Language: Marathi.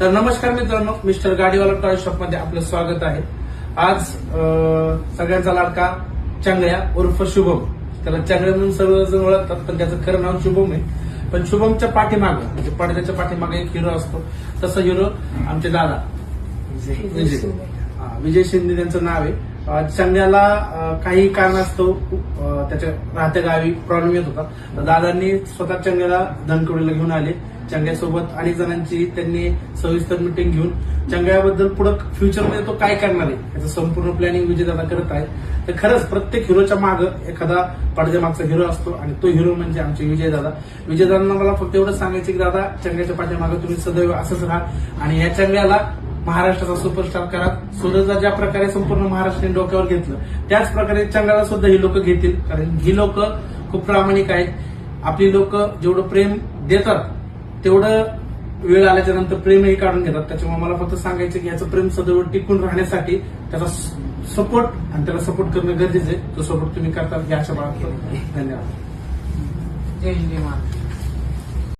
तर नमस्कार मित्रांनो मिस्टर गाडीवाला टॉय शॉपमध्ये आपलं स्वागत आहे. आज सगळ्यांचा लाडका चांगल्या उर्फ शुभम. त्याला चांगल्या म्हणून सर्वजण ओळखतात पण त्याचं खरं नाव शुभम आहे. पण शुभमच्या पाठीमागं म्हणजे पडद्याच्या पाठीमागे एक हिरो असतो. तसं हिरो आमचे दादा. विजय. हा, विजय शिंदे त्यांचं नाव आहे. चंद्याला काही कारणास्तव त्याच्या राहत्या गावी प्रॉब्लेम येत होता. तर दादांनी स्वतः चंग्याला धनकवडीला घेऊन आले. चंग्यासोबत अनेक जणांची त्यांनी सविस्तर मिटिंग घेऊन चंग्याबद्दल पुढं फ्युचरमध्ये तो काय करणार आहे याचं संपूर्ण प्लॅनिंग विजय दादा करत आहे तर खरंच प्रत्येक हिरोच्या मागं एखादा पडद्या मागचा हिरो असतो आणि तो हिरो म्हणजे आमचे विजय दादा. विजय दादांना मला फक्त एवढं सांगायचं की दादा चंग्याच्या पाठीमागं तुम्ही सदैव असंच राहा आणि या चंग्याला महाराष्ट्राचा सुपरस्टार करा. सूरजला ज्या प्रकारे संपूर्ण महाराष्ट्राने डोक्यावर घेतलं त्याच प्रकारे चंगाला सुद्धा ही लोक घेतील. कारण ही लोक खूप प्रामाणिक आहेत. आपली लोक जेवढं प्रेम देतात तेवढं वेळ आल्याच्यानंतर प्रेमही काढून घेतात. त्याच्यामुळे मला फक्त सांगायचं की याचं प्रेम सदैव टिकून राहण्यासाठी त्याचा सपोर्ट आणि त्याला सपोर्ट करणं गरजेचं आहे. तो सपोर्ट तुम्ही करतात याच्या बाबतीत धन्यवाद. जय हिंद महाराष्ट्र.